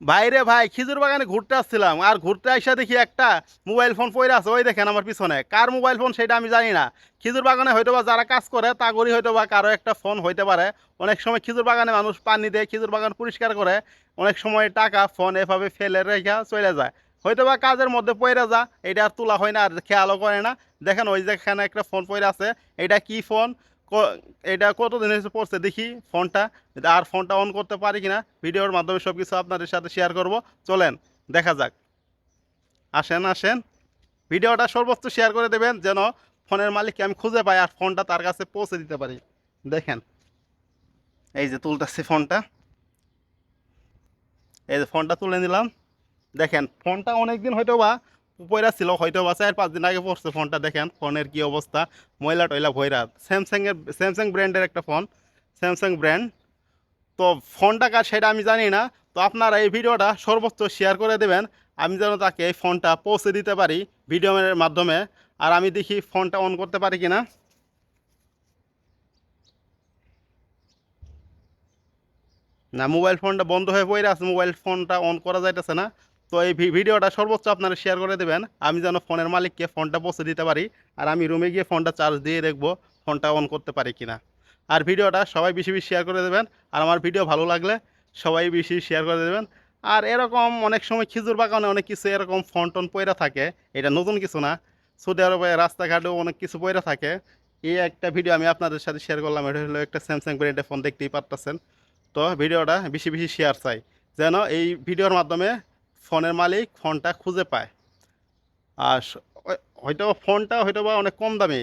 বাইরে ভাই, খিজুর বাগানে ঘুরতে আসছিলাম, আর ঘুরতে আসা দেখি একটা মোবাইল ফোন পড়ে আছে, ওই দেখেন আমার পিছনে। কার মোবাইল ফোন সেটা আমি জানি না। খিজুর বাগানে হয়তো বা যারা কাজ করে, তাগরই হয়তো বা কারও একটা ফোন হইতে পারে। অনেক সময় খিজুর বাগানে মানুষ পানি দেয়, খিজুর বাগান পরিষ্কার করে, অনেক সময় টাকা ফোন এভাবে ফেলে রেখে চলে যায়। হয়তো বা কাজের মধ্যে পড়ে যা, এটা আর তোলা হয় না, আর খেয়ালও করে না। দেখেন ওই যেখানে একটা ফোন পড়ে আছে, এটা কি ফোন? এটা কতদিন হয়েছে পড়ছে দেখি ফোনটা আর ফোনটা অন করতে পারি কিনা, ভিডিওর মাধ্যমে সব কিছু আপনাদের সাথে শেয়ার করব। চলেন, দেখা যাক। আসেন আসেন। ভিডিওটা সর্বোচ্চ শেয়ার করে দেবেন যেন ফোনের মালিককে আমি খুঁজে পাই আর ফোনটা তার কাছে পৌঁছে দিতে পারি। দেখেন, এই যে তুলতেছি ফোনটা। এই যে ফোনটা তুলে নিলাম। দেখেন, ফোনটা অনেক দিন হয়তো বা পয়রা ছিল, হয়তো বা চার পাঁচ দিন আগে পড়ছে ফোনটা, দেখেন ফোনের কি অবস্থা। ময়লা টয়লা ভৈরা স্যামসাংয়ের স্যামসাং ব্র্যান্ডের একটা ফোন স্যামসাং ব্র্যান্ড তো ফোনটা কার সেটা আমি জানি না। তো আপনারা এই ভিডিওটা সর্বোচ্চ শেয়ার করে দেবেন। আমি যেন তাকে এই ফোনটা পৌঁছে দিতে পারি ভিডিওর মাধ্যমে। আর আমি দেখি ফোনটা অন করতে পারি কিনা। না মোবাইল ফোনটা বন্ধ হয়ে পড়ে আছে। মোবাইল ফোনটা অন করা যাইতেছে না। তো এই ভিডিওটা সর্বোচ্চ আপনারা শেয়ার করে দেবেন। আমি যেন ফোনের মালিককে ফোনটা পৌঁছে দিতে পারি আর আমি রুমে গিয়ে ফোনটা চার্জ দিয়ে দেখব ফোনটা অন করতে পারি কিনা। আর ভিডিওটা সবাই বেশি বেশি শেয়ার করে দেবেন। আর আমার ভিডিও ভালো লাগলে সবাই বেশি শেয়ার করে দেবেন। আর এরকম অনেক সময় খিজুর বাগানে অনেক কিছু এরকম ফোন টোন পয়রা থাকে, এটা নতুন কিছু না। সৌদি আরবে রাস্তাঘাটেও অনেক কিছু পয়রা থাকে। এই একটা ভিডিও আমি আপনাদের সাথে শেয়ার করলাম, এটা হলো একটা স্যামসাং ব্র্যান্ডের ফোন দেখতেই পারতেছেন। তো ভিডিওটা বেশি বেশি শেয়ার চাই। যেন এই ভিডিওর মাধ্যমে ফোনের মালিক ফোনটা খুঁজে পায়। আর হয়তো ফোনটা হয়তো বা অনেক কম দামে।